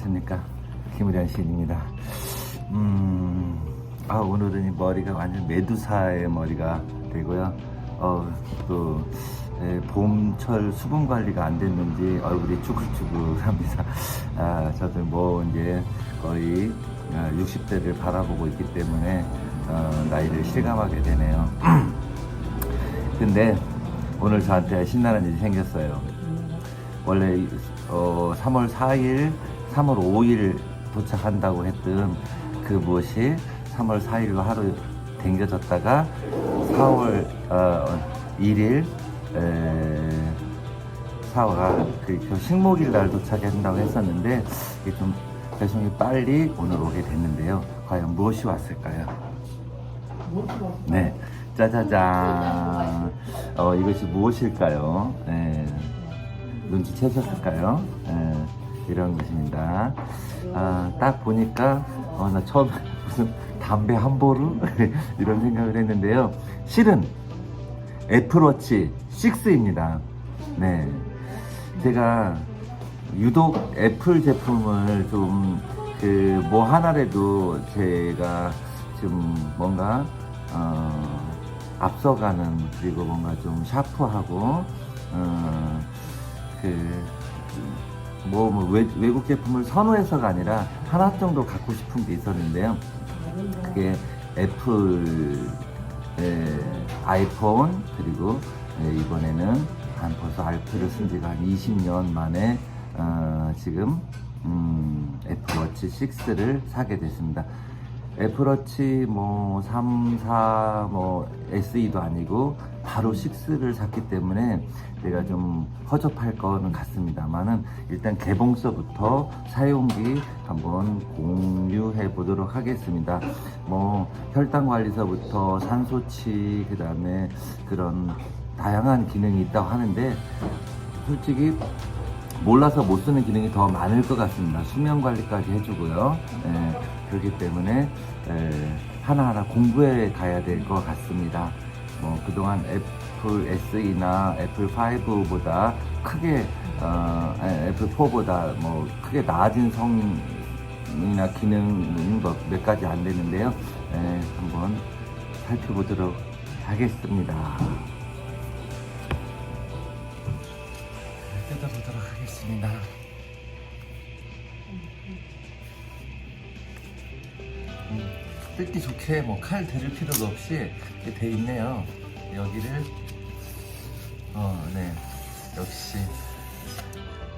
안녕하십니까 김우련 시인입니다. 음, 아 오늘은 이 머리가 완전 메두사의 머리가 되고요. 어, 또 예, 봄철 수분 관리가 안 됐는지 얼굴이 쭈글쭈글합니다. 아, 저도 뭐 이제 거의 60대를 바라보고 있기 때문에 어, 나이를 실감하게 되네요. 근데 오늘 저한테 신나는 일이 생겼어요. 원래 어, 3월 4일, 3월 5일 도착한다고 했던 그 무엇이 3월 4일로 하루 댕겨졌다가 4월 어, 1일 에, 4월 그 식목일 날 도착한다고 했었는데 좀 배송이 빨리 오늘 오게 됐는데요. 과연 무엇이 왔을까요? 네, 짜자잔. 어, 이것이 무엇일까요? 네. 눈치채셨을까요? 네, 이런 것입니다. 아, 딱 보니까, 어, 나 처음에 무슨 담배 한 보루? 이런 생각을 했는데요. 실은 애플워치 6입니다. 네. 제가 유독 애플 제품을 좀 그 뭐 하나라도 제가 좀 뭔가 어 앞서가는 그리고 뭔가 좀 샤프하고 어 그 뭐 뭐 외, 외국 제품을 선호해서가 아니라 하나 정도 갖고 싶은 게 있었는데요. 그게 애플 에, 아이폰 그리고 에, 이번에는 한 벌써 알프를 쓴 지가 한 20년 만에 어, 지금 음, 애플워치 6를 사게 됐습니다. 애플워치 뭐 3, 4, 뭐 SE도 아니고 바로 6를 샀기 때문에 내가 좀 허접할 거는 같습니다만은 일단 개봉서부터 사용기 한번 공유해 보도록 하겠습니다. 뭐 혈당 관리서부터 산소치 그다음에 그런 다양한 기능이 있다고 하는데 솔직히 몰라서 못 쓰는 기능이 더 많을 것 같습니다. 수면 관리까지 해주고요. 예, 그렇기 때문에 에, 하나하나 공부해 가야 될 것 같습니다. 뭐 그동안 애플 SE나 애플 5보다 크게 어, 에, 애플 4보다 뭐 크게 나아진 성이나 기능은 뭐몇 가지 안 되는데요. 에, 한번 살펴보도록 하겠습니다. 뜯어보도록 하겠습니다. 뜯기 좋게 뭐 칼 대를 필요도 없이 돼 있네요. 여기를 어, 네 역시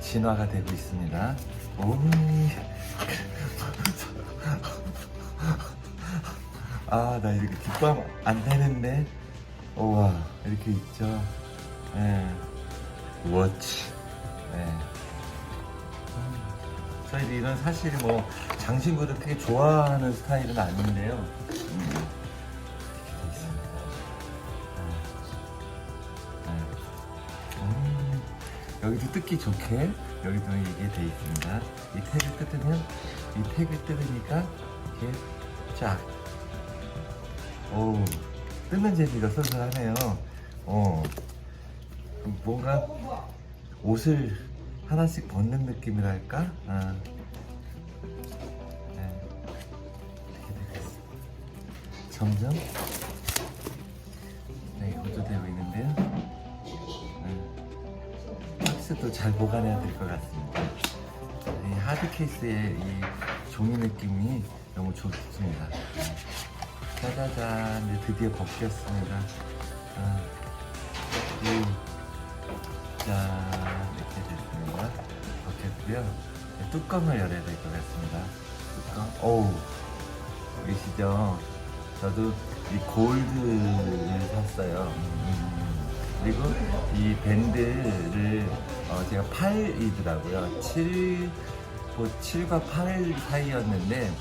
진화가 되고 있습니다. 오, 아, 나 이렇게 뒷밤 안 되는데. 우와, 이렇게 있죠. 예. 워치. 네. 음, 저희들은 사실 뭐 장신구를 크게 좋아하는 스타일은 아닌데요. 음, 여기도 뜯기 좋게 여기도 이게 돼 있습니다. 이 택을 뜯으면 이 택을 뜯으니까 이렇게 쫙. 오, 뜯는 재미가 쏠쏠하네요. 어, 뭔가 옷을 하나씩 벗는 느낌이랄까? 아. 네. 점점 네, 구조되고 있는데요. 네. 박스도 잘 보관해야 될 것 같습니다. 이 하드 케이스의 이 종이 느낌이 너무 좋습니다. 네. 짜자잔, 이제 드디어 벗겼습니다. 아. 됐습니다. 벗겼고요. 네, 뚜껑을 열어야 될 것 같습니다. 뚜껑. 어우 보이시죠? 저도 이 골드를 샀어요. 음, 그리고 이 밴드를 어, 제가 8이더라고요. 7, 뭐 7과 8 사이였는데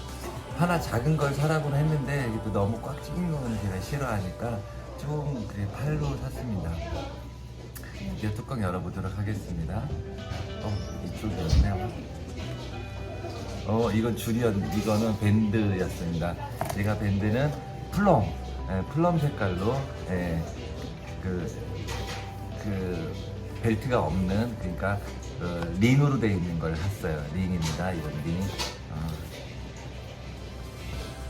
하나 작은 걸 사라고 했는데 또 너무 꽉 찌긴 거는 제가 싫어하니까 좀 그래 8로 샀습니다. 이제 뚜껑 열어보도록 하겠습니다. 어, 이쪽이었네요. 어, 이건 줄이었, 이거는 밴드였습니다. 제가 밴드는 플럼, 예, 플럼 색깔로, 예, 그, 그, 벨트가 없는, 그러니까 어, 링으로 되어 있는 걸 샀어요. 링입니다. 이런 링. 어.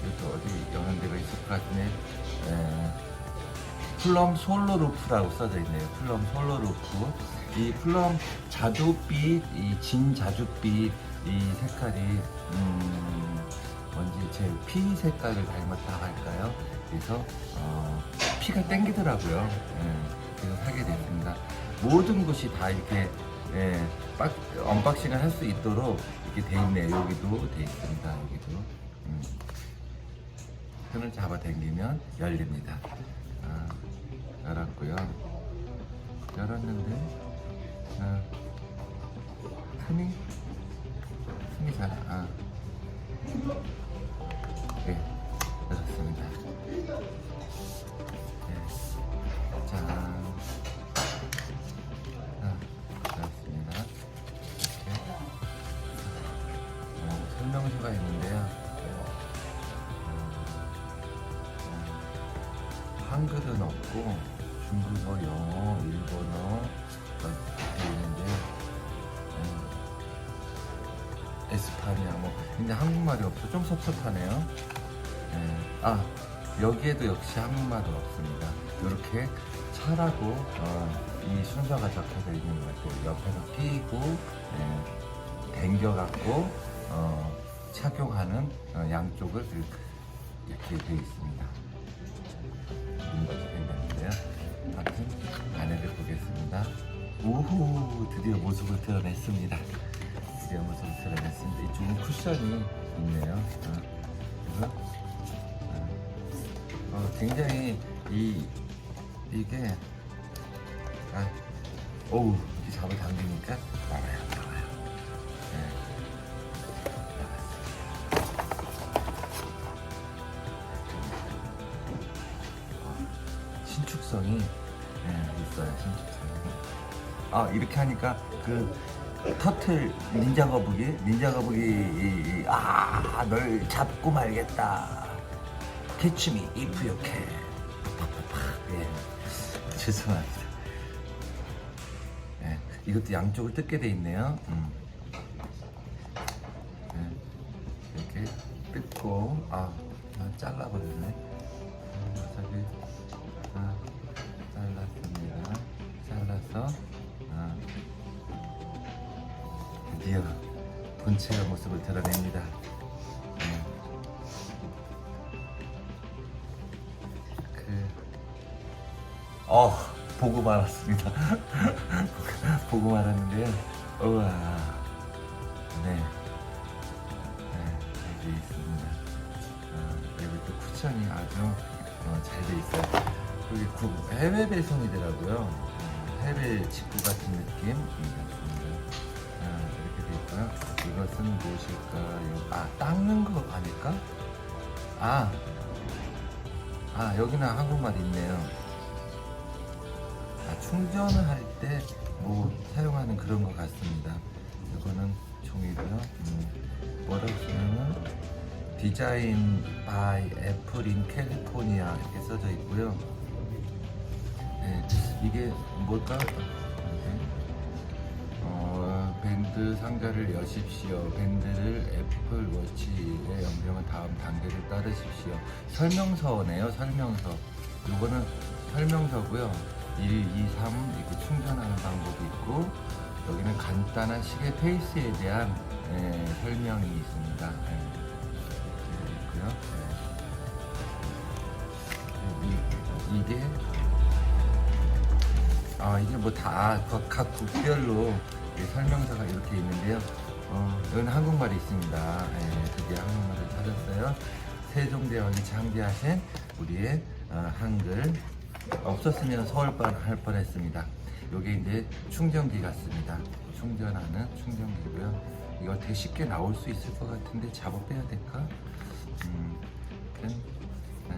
이것도 어디 여는 데가 있을 것 같네. 에, 플럼 솔로 루프라고 써져 있네요. 플럼 솔로 루프. 이 플럼 자두빛, 이 진 자주빛 이 색깔이 음, 뭔지 제 피 색깔을 닮았다 할까요? 그래서 어, 피가 땡기더라고요. 예, 그래서 사게 됐습니다. 모든 곳이 다 이렇게 예, 박, 언박싱을 할 수 있도록 이렇게 돼 있네요. 여기도 돼 있습니다. 여기도. 음. 손을 잡아 당기면 열립니다. 아, 열었고요. 열었는데 아, 틈이 틈이 잘 아. 네, 열었습니다. 네. 짠. 아, 열었습니다. 이렇게. 어, 설명서가 있는데요. 한글은 없고 중국어, 영어, 일본어 근데 한국말이 없어 좀 섭섭하네요. 예. 아 여기에도 역시 한국말은 없습니다. 이렇게 차라고 어, 이 순서가 적혀져 있는 것 같아요. 옆에서 끼고 예, 당겨갖고 어, 착용하는 어, 양쪽을 이렇게 되어 있습니다. 문제가 생겼는데요. 아무튼 안에를 보겠습니다. 우후 드디어 모습을 드러냈습니다. 드디어 모습을 드러냈습니다. 이쪽은 쿠션이 있네요. 어, 그래서 어, 어, 굉장히 이 이게 아, 오우 이렇게 잡아 당기니까 나와요 나와요. 네. 신축성이 예, 있어요 신축성이 아 이렇게 하니까 그 터틀 닌자 거북이 닌자 거북이 아널 잡고 말겠다. 캐치미 이프 요케 예. 죄송합니다. 예 이것도 양쪽을 뜯게 돼 있네요. 음. 예, 이렇게 뜯고 아, 아 잘라버렸네. 음, 저기 아, 잘랐습니다. 잘라서 본체의 모습을 드러냅니다. 네. 그, 어, 보고 말았습니다. 보고 말았는데요. 우와, 네, 네, 여기 있습니다. 어, 여기 또 쿠션이 아주 어, 잘돼 있어요. 여기 구, 해외 배송이더라고요. 음, 해외 직구 같은 느낌 같습니다. 돼 있고요. 이것은 무엇일까요? 아, 닦는 거 아닐까? 아, 아 여기는 한국말 있네요. 아, 충전을 할 때 뭐 사용하는 그런 것 같습니다. 이거는 종이고요. 음, 뭐라고 쓰냐면 디자인 바이 애플 인 캘리포니아 이렇게 써져 있고요. 네, 이게 뭘까? 밴드 상자를 여십시오. 밴드를 애플 워치의 영상은 다음 단계를 따르십시오. 설명서네요, 설명서. 이거는 설명서고요. 1, 2, 3 이렇게 충전하는 방법이 있고 여기는 간단한 시계 페이스에 대한 예, 설명이 있습니다. 예. 있고요. 예. 이, 이게 아 이게 뭐 다 각 국별로 이 설명서가 이렇게 있는데요. 어, 여기는 한국말이 있습니다. 예, 드디어 한국말을 찾았어요. 세종대왕이 창제하신 우리의 어, 한글 없었으면 서울반 할 뻔했습니다. 이게 이제 충전기 같습니다. 충전하는 충전기고요. 이거 되게 쉽게 나올 수 있을 것 같은데 잡아 빼야 될까? 음,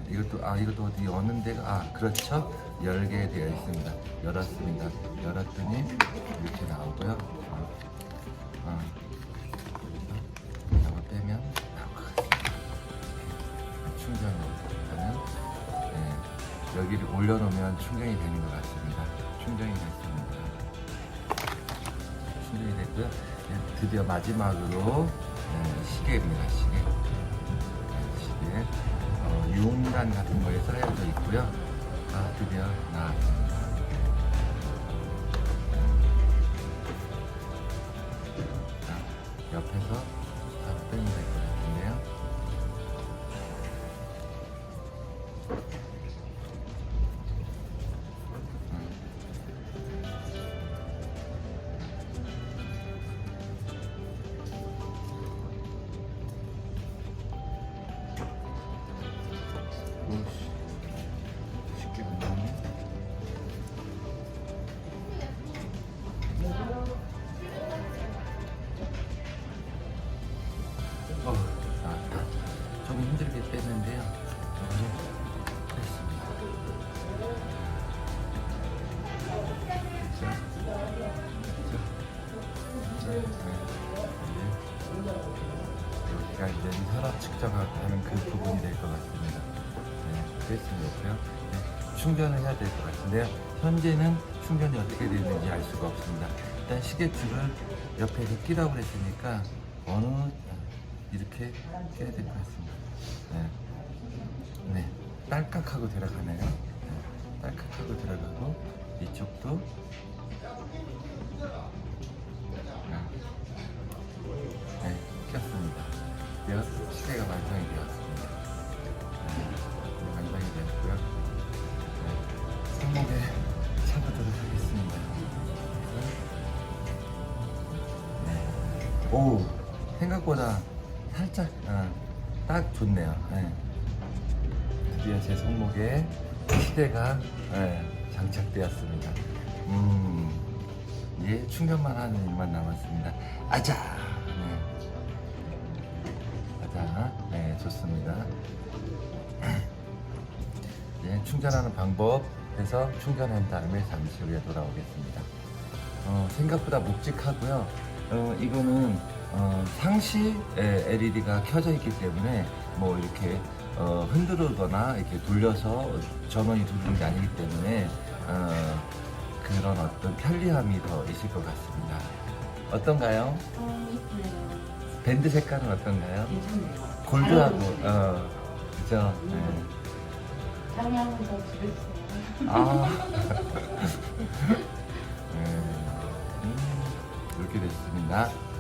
이것도 아 이것도 어디 여는 데가 아 그렇죠 열게 되어 있습니다 열었습니다 열었더니 이렇게 나오고요 어, 어. 그래서 이거 빼면 충전을 하는 네, 여기를 올려놓으면 충전이 되는 것 같습니다 충전이 됐습니다 충전이 됐고요. 네, 드디어 마지막으로 네, 시계입니다. 시계. 네, 시계. 어, 유음단 같은 거에 쌓여져 있고요. 아, 드디어 나왔습니다. 자, 옆에서 네, 뺐습니다. 네, 충전을 해야 될 것 같은데요. 현재는 충전이 어떻게 되는지 알 수가 없습니다. 일단 시계줄을 옆에서 끼라고 그랬으니까 어느 이렇게 껴야 될 것 같습니다. 네. 네, 딸깍하고 들어가네요. 네, 딸깍하고 들어가고 이쪽도 네, 네, 꼈습니다. 시계가 완성이 되었습니다. 오, 생각보다 살짝 어, 딱 좋네요. 네. 드디어 제 손목에 시대가 네, 장착되었습니다. 음, 이제 충전만 하는 일만 남았습니다. 아자! 네. 아자, 네, 좋습니다. 네, 충전하는 방법에서 충전한 다음에 잠시 후에 돌아오겠습니다. 어, 생각보다 묵직하고요. 어, 이거는 어, 상시 LED가 켜져 있기 때문에 뭐 이렇게 어, 흔들거나 이렇게 돌려서 전원이 돌리는 게 아니기 때문에 어, 그런 어떤 편리함이 더 있을 것 같습니다. 어떤가요? 어, 이쁘네요. 밴드 색깔은 어떤가요? 괜찮네요. 골드하고 잘 어, 그죠? 네. 더 줄였어요. 아. 이렇게 됐습니다.